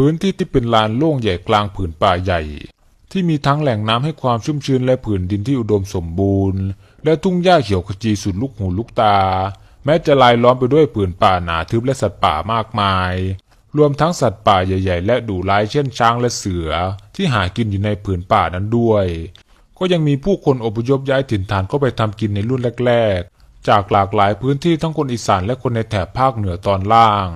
พื้นที่ที่เป็นลานโล่งใหญ่กลางผืนป่าใหญ่ ที่มีทั้งแหล่งน้ำให้ความชุ่มชื้นและผืนดินที่อุดมสมบูรณ์ และทุ่งหญ้าเขียวขจีสุดลูกหูลูกตา แม้จะลายล้อมไปด้วยผืนป่าหนาทึบและสัตว์ป่ามากมาย รวมทั้งสัตว์ป่าใหญ่ ๆ และดุร้ายเช่นช้างและเสือ ที่หากินอยู่ในผืนป่านั้นด้วย ก็ยังมีผู้คนอพยพย้ายถิ่นฐานเข้าไปทำกินในรุ่นแรก ๆ จากหลากหลายพื้นที่ทั้งคนอีสานและคนในแถบภาคเหนือตอนล่าง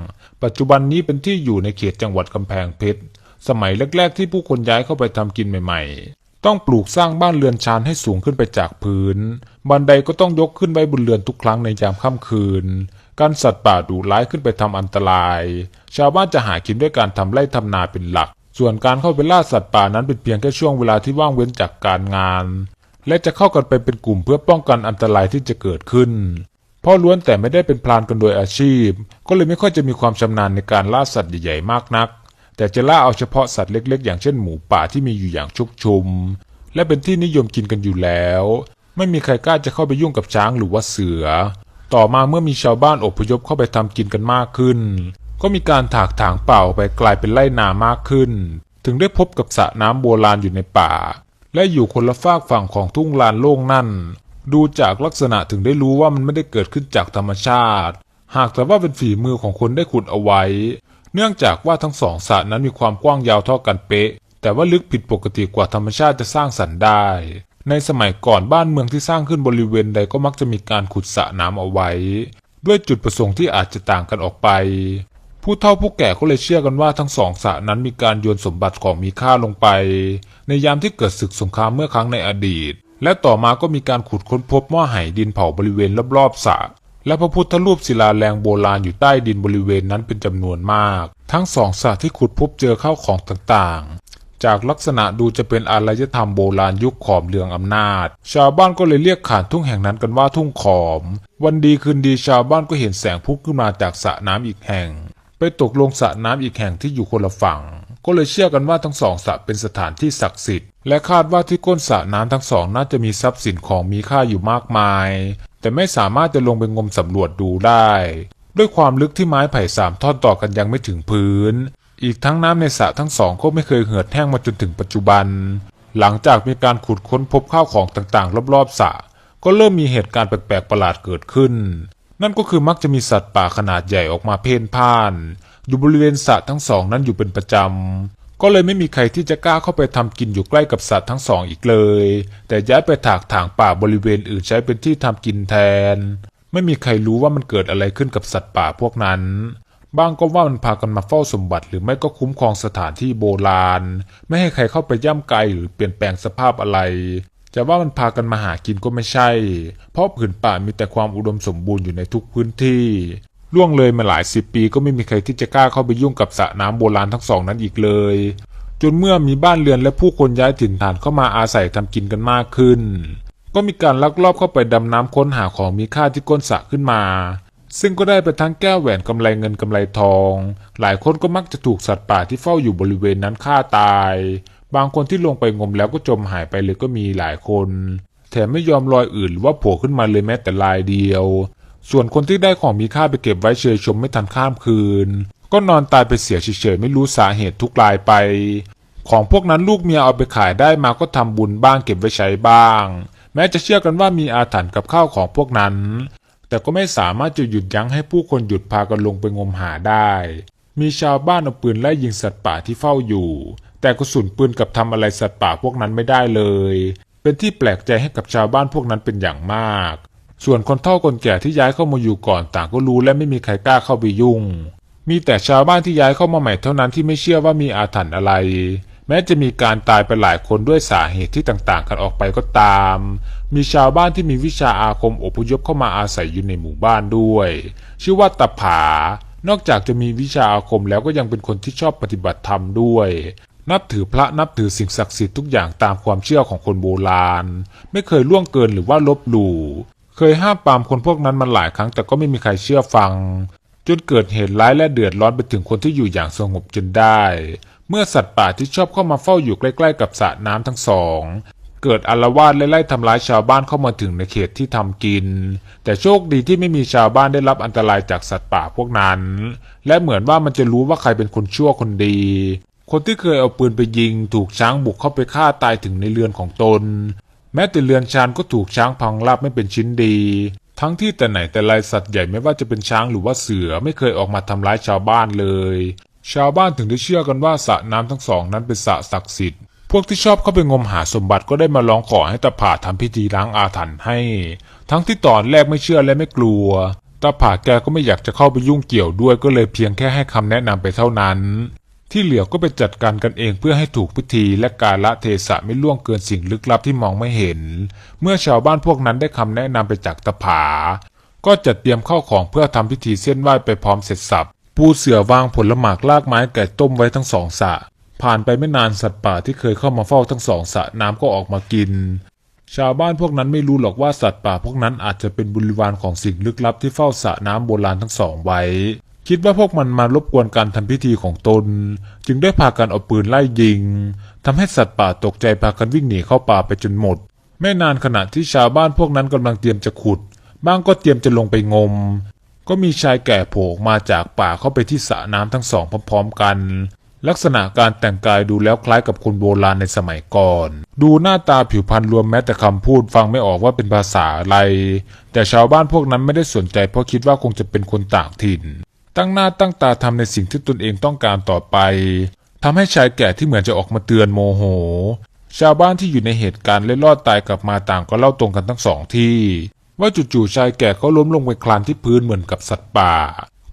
ปัจจุบันนี้เป็นที่อยู่ในเขตจังหวัดกำแพงเพชร สมัยแรก ๆ ที่ผู้คนย้ายเข้าไปทำกินใหม่ ๆ ต้องปลูกสร้างบ้านเรือนชานให้สูงขึ้นไปจากพื้น บันไดก็ต้องยกขึ้นไว้บนเรือนทุกครั้งในยามค่ำคืน การสัตว์ป่าดุร้ายขึ้นไปทำอันตราย ชาวบ้านจะหากินด้วยการทำไร่ทำนาเป็นหลัก ส่วนการเข้าไปล่าสัตว์ป่านั้นเป็นเพียงแค่ช่วงเวลาที่ว่างเว้นจากการงาน และจะเข้ากันไปเป็นกลุ่มเพื่อป้องกันอันตรายที่จะเกิดขึ้น เพราะล้วนแต่ไม่ได้เป็นพรานกันโดยอาชีพ ก็เลยไม่ค่อยจะมีความชำนาญในการล่าสัตว์ใหญ่ๆมากนัก แต่จะล่าเอาเฉพาะสัตว์เล็ก ๆ อย่างเช่นหมูป่าที่มีอยู่อย่างชุกชุม และเป็นที่นิยมกินกันอยู่แล้ว ไม่มีใครกล้าจะเข้าไปยุ่งกับช้างหรือว่าเสือ ต่อมาเมื่อมีชาวบ้านอพยพเข้าไปทำกินกันมากขึ้น ก็มีการถากถางเป่าไปกลายเป็นไร่นามากขึ้น ถึงได้พบกับสระน้ำโบราณอยู่ในป่า และอยู่คนละฝากฝั่งของทุ่งลานโล่งนั่น ดูจากลักษณะถึงได้รู้ว่ามันไม่ได้เกิดขึ้นจากธรรมชาติ หากแต่ว่าเป็นฝีมือของคนได้ขุดเอาไว้ เนื่องจากว่าทั้งสองสระนั้นมีความกว้างยาวเท่ากันเป๊ะ แต่ว่าลึกผิดปกติกว่าธรรมชาติจะสร้างสรรค์ได้ ในสมัยก่อนบ้านเมืองที่สร้างขึ้นบริเวณใดก็มักจะมีการขุดสระน้ำเอาไว้ ด้วยจุดประสงค์ที่อาจจะต่างกันออกไป ผู้เฒ่าผู้แก่ก็เลยเชื่อกันว่าทั้งสองสระนั้นมีการโยนสมบัติของมีค่าลงไป ในยามที่เกิดศึกสงครามเมื่อครั้งในอดีต และต่อมาก็มีการขุดค้นพบหม้อไหดินเผาบริเวณรอบๆสระและพระพุทธรูปศิลาแรงโบราณอยู่ใต้ดินบริเวณนั้นเป็นจำนวนมาก ทั้งสองสระที่ขุดพบเจอเข้าวของต่างๆ จากลักษณะดูจะเป็นอารยธรรมโบราณยุคขอมเรืองอำนาจ ชาวบ้านก็เลยเรียกขานทุ่งแห่งนั้นกันว่าทุ่งขอม วันดีคืนดีชาวบ้านก็เห็นแสงพุ่งขึ้นมาจากสระน้ำอีกแห่ง ไปตกลงสระน้ำอีกแห่งที่อยู่คนละฝั่ง ก็เลยเชื่อกันว่าทั้งสองสระเป็นสถานที่ศักดิ์สิทธิ์ และคาดว่าที่ก้นสระน้ำทั้งสองน่าจะมีทรัพย์สินของมีค่าอยู่มากมาย แต่ไม่สามารถจะลงไปงมสำรวจดูได้ ด้วยความลึกที่ไม้ไผ่สามท่อนต่อกันยังไม่ถึงพื้น อีกทั้งน้ำในสระทั้งสองก็ไม่เคยเหือดแห้งมาจนถึงปัจจุบัน หลังจากมีการขุดค้นพบข้าวของต่างๆ รอบๆสระก็เริ่มมีเหตุการณ์แปลกๆประหลาดเกิดขึ้น นั่นก็คือมักจะมีสัตว์ป่าขนาดใหญ่ออกมาเพ่นพ่าน อยู่บริเวณสระทั้งสองนั้นอยู่เป็นประจำ ก็เลยไม่มีใครที่จะกล้าเข้าไปทำกินอยู่ใกล้กับสัตว์ทั้งสองอีกเลย แต่ย้ายไปถากถางป่าบริเวณอื่นใช้เป็นที่ทำกินแทน ไม่มีใครรู้ว่ามันเกิดอะไรขึ้นกับสัตว์ป่าพวกนั้นบ้างก็ว่ามันพากันมาเฝ้าสมบัติหรือไม่ก็คุ้มครองสถานที่โบราณ ไม่ให้ใครเข้าไปย่ำไกลหรือเปลี่ยนแปลงสภาพอะไร จะว่ามันพากันมาหากินก็ไม่ใช่ เพราะผืนป่ามีแต่ความอุดมสมบูรณ์อยู่ในทุกพื้นที่ ล่วงเลยมาหลายสิบปีก็ไม่มีใครที่จะกล้าเข้าไปยุ่งกับสระน้ำโบราณทั้งสองนั้นอีกเลย จนเมื่อมีบ้านเรือนและผู้คนย้ายถิ่นฐานเข้ามาอาศัยทำกินกันมากขึ้น ก็มีการลักลอบเข้าไปดำน้ำค้นหาของมีค่าที่ก้นสระขึ้นมา ซึ่งก็ได้ไปทั้งแก้วแหวนกำไรเงินกำไรทอง หลายคนก็มักจะถูกสัตว์ป่าที่เฝ้าอยู่บริเวณนั้นฆ่าตาย บางคนที่ลงไปงมแล้วก็จมหายไปเลยก็มีหลายคนแถมไม่ยอมลอยอื่นหรือว่าโผล่ขึ้นมาเลยแม้แต่ลายเดียว ส่วนคนที่ได้ของมีค่าไปเก็บไว้เชยชมไม่ทันข้ามคืน ก็นอนตายไปเสียเฉยๆไม่รู้สาเหตุทุกรายไป ของพวกนั้นลูกเมียเอาไปขายได้มาก็ทำบุญบ้างเก็บไว้ใช้บ้าง แม้จะเชื่อกันว่ามีอาถรรพ์กับข้าวของพวกนั้น แต่ก็ไม่สามารถจะหยุดยั้งให้ผู้คนหยุดพากันลงไปงมหาได้ มีชาวบ้านเอาปืนไล่ยิงสัตว์ป่าที่เฝ้าอยู่ แต่กระสุนปืนกับทำอะไรสัตว์ป่าพวกนั้นไม่ได้เลย เป็นที่แปลกใจให้กับชาวบ้านพวกนั้นเป็นอย่างมาก ส่วนคนเฒ่าคนแก่ที่ย้ายเข้ามาอยู่ก่อนต่างก็รู้และไม่มีใครกล้าเข้าไปยุ่ง มีแต่ชาวบ้านที่ย้ายเข้ามาใหม่เท่านั้นที่ไม่เชื่อว่ามีอาถรรพ์อะไร แม้จะมีการตายไปหลายคนด้วยสาเหตุที่ต่างๆ กันออกไปก็ตาม มีชาวบ้านที่มีวิชาอาคมอพยพเข้ามาอาศัยอยู่ในหมู่บ้านด้วย ชื่อว่าตะผานอกจากจะมีวิชาอาคมแล้วก็ยังเป็นคนที่ชอบปฏิบัติธรรมด้วย นับถือพระนับถือสิ่งศักดิ์สิทธิ์ทุกอย่างตามความเชื่อของคนโบราณ ไม่เคยล่วงเกินหรือว่าลบหลู่ เคยห้ามปรามคนพวกนั้นมาหลายครั้งแต่ก็ไม่มีใครเชื่อฟัง จนเกิดเหตุร้ายและเดือดร้อนไปถึงคนที่อยู่อย่างสงบจนได้ เมื่อสัตว์ป่าที่ชอบเข้ามาเฝ้าอยู่ใกล้ ๆ กับสระน้ำทั้งสองเกิดอาละวาดและไล่ทำร้ายชาวบ้านเข้ามาถึงในเขตที่ทำกิน แต่โชคดีที่ไม่มีชาวบ้านได้รับอันตรายจากสัตว์ป่าพวกนั้น และเหมือนว่ามันจะรู้ว่าใครเป็นคนชั่วคนดี คนที่เคยเอาปืนไปยิง ถูกช้างบุกเข้าไปฆ่าตายถึงในเรือนของตน แม้แต่เรือนชานก็ถูกช้างพังราบไม่เป็นชิ้นดี ทั้งที่แต่ไหนแต่ไรสัตว์ใหญ่ไม่ว่าจะเป็นช้างหรือว่าเสือไม่เคยออกมาทำร้ายชาวบ้านเลย ชาวบ้านถึงได้เชื่อกันว่าสระน้ำทั้งสองนั้นเป็นสระศักดิ์สิทธิ์พวกที่ชอบเข้าไปงมหาสมบัติก็ได้มาร้องขอให้ตาผาทำพิธีล้างอาถรรพ์ให้ ทั้งที่ตอนแรกไม่เชื่อและไม่กลัวตาผาแกก็ไม่อยากจะเข้าไปยุ่งเกี่ยวด้วยก็เลยเพียงแค่ให้คำแนะนำไปเท่านั้น ที่เหลือก็ไปจัดการกันเองเพื่อให้ถูกพิธีและการละเทศะไม่ล่วงเกินสิ่งลึกลับที่มองไม่เห็น เมื่อชาวบ้านพวกนั้นได้คำแนะนำไปจากตาผา ก็จัดเตรียมเข้าของเพื่อทำพิธีเส้นไหว้ไปพร้อมเสร็จสับปูเสือวางผลหมากลากไม้ไก่ต้มไว้ทั้งสองสะ ผ่านไปไม่นานสัตว์ป่าที่เคยเข้ามาเฝ้าทั้งสองสะน้ำก็ออกมากิน ชาวบ้านพวกนั้นไม่รู้หรอกว่าสัตว์ป่าพวกนั้นอาจจะเป็นบริวารของสิ่งลึกลับที่เฝ้าสระน้ำโบราณทั้งสองไว้ คิดว่าพวกมันมารบกวนการทำพิธีของตน จึงได้พากันเอาปืนไล่ยิงทำให้สัตว์ป่าตกใจพากันวิ่งหนีเข้าป่าไปจนหมด ไม่นานขณะที่ชาวบ้านพวกนั้นกำลังเตรียมจะขุด บ้างก็เตรียมจะลงไปงม ก็มีชายแก่โผล่มาจากป่าเข้าไปที่สระน้ำทั้งสองพร้อมๆกัน ลักษณะการแต่งกายดูแล้วคล้ายกับคนโบราณในสมัยก่อน ดูหน้าตาผิวพรรณรวมแม้แต่คำพูดฟังไม่ออกว่าเป็นภาษาอะไร แต่ชาวบ้านพวกนั้นไม่ได้สนใจเพราะคิดว่าคงจะเป็นคนต่างถิ่น ตั้งหน้าตั้งตาทำในสิ่งที่ตนเองต้องการต่อไปทำให้ชายแก่ที่เหมือนจะออกมาเตือนโมโห ชาวบ้านที่อยู่ในเหตุการณ์และรอดตายกลับมาต่างก็เล่าตรงกันทั้งสองที่ ว่าจู่ๆชายแก่เขาล้มลงไปคลานที่พื้นเหมือนกับสัตว์ป่า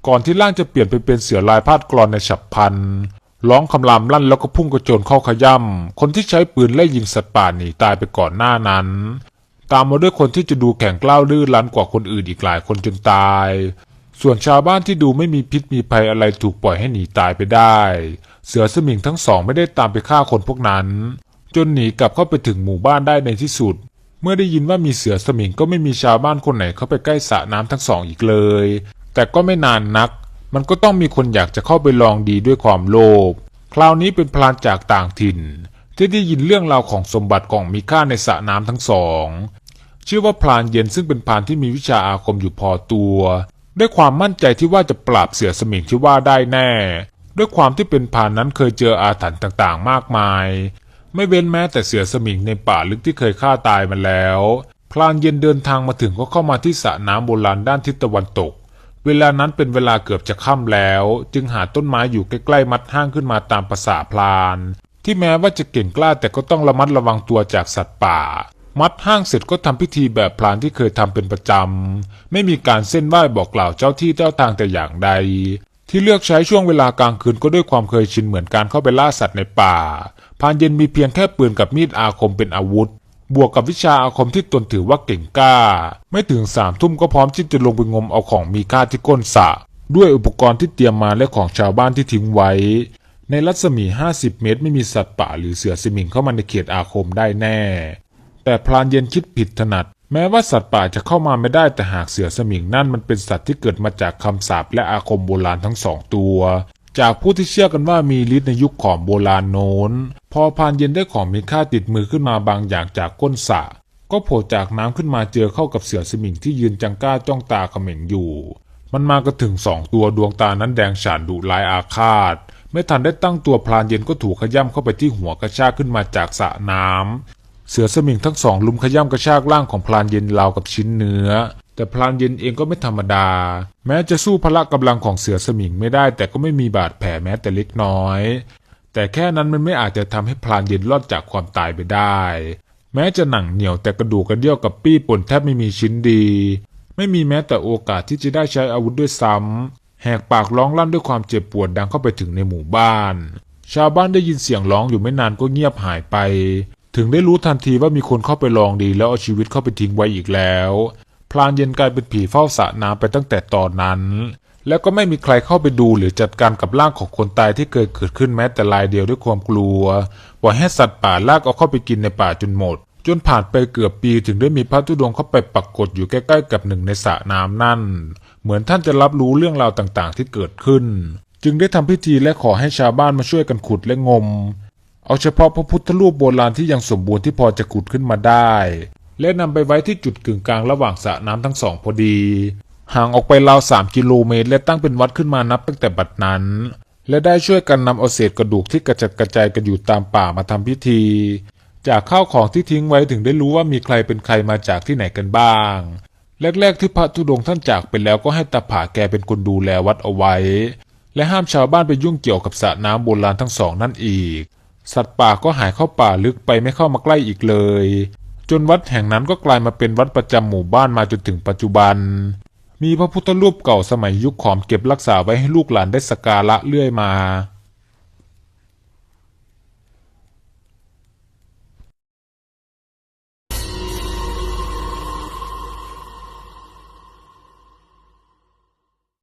ก่อนที่ร่างจะเปลี่ยนไปเป็นเสือลายพาดกรอนในฉับพลันร้องคำรามลั่นแล้วก็พุ่งกระโจนเข้าขย่ำคนที่ใช้ปืนไล่ยิงสัตว์ป่าหนีตายไปก่อนหน้านั้น ตามมาด้วยคนที่จะดูแข็งกล้าวลื่นลันกว่าคนอื่นอีกหลายคนจนตาย ส่วนชาวบ้านที่ดูไม่มีพิษมีภัยอะไรถูกปล่อยให้หนีตายไปได้ เสือสมิงทั้งสองไม่ได้ตามไปฆ่าคนพวกนั้น จนหนีกลับเข้าไปถึงหมู่บ้านได้ในที่สุด เมื่อได้ยินว่ามีเสือสมิงก็ไม่มีชาวบ้านคนไหนเข้าไปใกล้สระน้ำทั้งสองอีกเลย แต่ก็ไม่นานนัก มันก็ต้องมีคนอยากจะเข้าไปลองดีด้วยความโลภคราวนี้เป็นพลานจากต่างถิ่น ที่ได้ยินเรื่องราวของสมบัติของมีค่าในสระน้ำทั้งสอง ชื่อว่าพลานเย็นซึ่งเป็นพลานที่มีวิชาอาคมอยู่พอตัว ด้วยความมั่นใจที่ว่าจะปราบเสือสมิงที่ว่าได้แน่ ด้วยความที่เป็นพานนั้นเคยเจออาถรรพ์ต่างๆ มากมาย ไม่เว้นแม้แต่เสือสมิงในป่าลึกที่เคยฆ่าตายมาแล้ว พลานเย็นเดินทางมาถึงก็เข้ามาที่สระน้ำโบราณด้านทิศตะวันตก เวลานั้นเป็นเวลาเกือบจะค่ำแล้ว จึงหาต้นไม้อยู่ใกล้ๆมัดห้างขึ้นมาตามภาษาพลาน ที่แม้ว่าจะเก่งกล้าแต่ก็ต้องระมัดระวังตัวจากสัตว์ป่า มัดห้างเสร็จก็ทำพิธีแบบพลานที่เคยทำเป็นประจำ ไม่มีการเส้นไหว้บอกกล่าวเจ้าที่เจ้าทางแต่อย่างใด ที่เลือกใช้ช่วงเวลากลางคืนก็ด้วยความเคยชินเหมือนการเข้าไปล่าสัตว์ในป่า พานเย็นมีเพียงแค่ปืนกับมีดอาคมเป็นอาวุธ บวกกับวิชาอาคมที่ตนถือว่าเก่งกล้า ไม่ถึงสามทุ่มก็พร้อมที่จะลงไปงมเอาของมีค่าที่ก้นสระด้วยอุปกรณ์ที่เตรียมมาและของชาวบ้านที่ทิ้งไว้ ในรัศมี 50 เมตร ไม่มีสัตว์ป่าหรือเสือสมิงเข้ามาในเขตอาคมได้แน่ แต่พรานเย็นคิดผิดถนัด แม้ว่าสัตว์ป่าจะเข้ามาไม่ได้แต่หากเสือสมิงนั่นมันเป็นสัตว์ที่เกิดมาจากคำสาปและอาคมโบราณทั้งสองตัว จากผู้ที่เชื่อกันว่ามีฤทธิ์ในยุคของโบราณโน้น พอพานเย็นได้ของมีค่าติดมือขึ้นมาบางอย่างจากก้นสระก็โผล่จากน้ำขึ้นมาเจอเข้ากับเสือสมิงที่ยืนจังก้าจ้องตาเขม็งอยู่ มันมาก็ถึงสองตัวดวงตานั้นแดงฉานดุร้ายอาฆาต ไม่ทันได้ตั้งตัวพรานเย็นก็ถูกขย่ำเข้าไปที่หัวกระชากขึ้นมาจากสระน้ำ เสือสมิงทั้งสองลุมขย่ำกระชากร่างของพลานเย็นราวกับชิ้นเนื้อ แต่พลานเย็นเองก็ไม่ธรรมดา แม้จะสู้พละกำลังของเสือสมิงไม่ได้ แต่ก็ไม่มีบาดแผลแม้แต่เล็กน้อย แต่แค่นั้นมันไม่อาจจะทำให้พลานเย็นรอดจากความตายไปได้ แม้จะหนังเหนียวแต่กระดูกกระเดี่ยวกับปี้ป่นแทบไม่มีชิ้นดี ไม่มีแม้แต่โอกาสที่จะได้ใช้อาวุธด้วยซ้ำแหกปากร้องลั่นด้วยความเจ็บปวดดังเข้าไปถึงในหมู่บ้าน ชาวบ้านได้ยินเสียงร้องอยู่ไม่นานก็เงียบหายไป ถึงได้รู้ทันทีว่ามีคนเข้าไปลองดีแล้วเอาชีวิตเข้าไปทิ้งไว้อีกแล้ว พลานเย็นกลายเป็นผีเฝ้าสระน้ำไปตั้งแต่ตอนนั้น แล้วก็ไม่มีใครเข้าไปดูหรือจัดการกับร่างของคนตายที่เคยเกิดขึ้นแม้แต่รายเดียวด้วยความกลัวปล่อยให้สัตว์ป่าลากเอาเข้าไปกินในป่าจนหมด จนผ่านไปเกือบปีถึงได้มีพระธุดงเข้าไปปักกฏอยู่ใกล้ๆกับหนึ่งในสระน้ำนั่น เหมือนท่านจะรับรู้เรื่องราวต่างๆ ที่เกิดขึ้น จึงได้ทำพิธีและขอให้ชาวบ้านมาช่วยกันขุดและงม เอาเฉพาะพระพุทธรูปโบราณที่ยังสมบูรณ์ที่พอจะขุดขึ้นมาได้ และนำไปไว้ที่จุดกึ่งกลางระหว่างสระน้ำทั้งสองพอดี ห่างออกไปราวสามกิโลเมตร และตั้งเป็นวัดขึ้นมานับตั้งแต่บัดนั้น และได้ช่วยกันนำเอาเศษกระดูกที่กระจัดกระจายกันอยู่ตามป่ามาทำพิธี จากข้าวของที่ทิ้งไว้ถึงได้รู้ว่ามีใครเป็นใครมาจากที่ไหนกันบ้างแรกๆที่พระธุดงท่านจากไปแล้วก็ให้ตาผาแกเป็นคนดูแลวัดเอาไว้ และห้ามชาวบ้านไปยุ่งเกี่ยวกับสระน้ำโบราณทั้งสองนั่นอีก สัตว์ป่าก็หายเข้าป่าลึกไปไม่เข้ามาใกล้อีกเลย จนวัดแห่งนั้นก็กลายมาเป็นวัดประจำหมู่บ้านมาจนถึงปัจจุบัน มีพระพุทธรูปเก่าสมัยยุคขอมเก็บรักษาไว้ให้ลูกหลานได้สักการะเรื่อยมา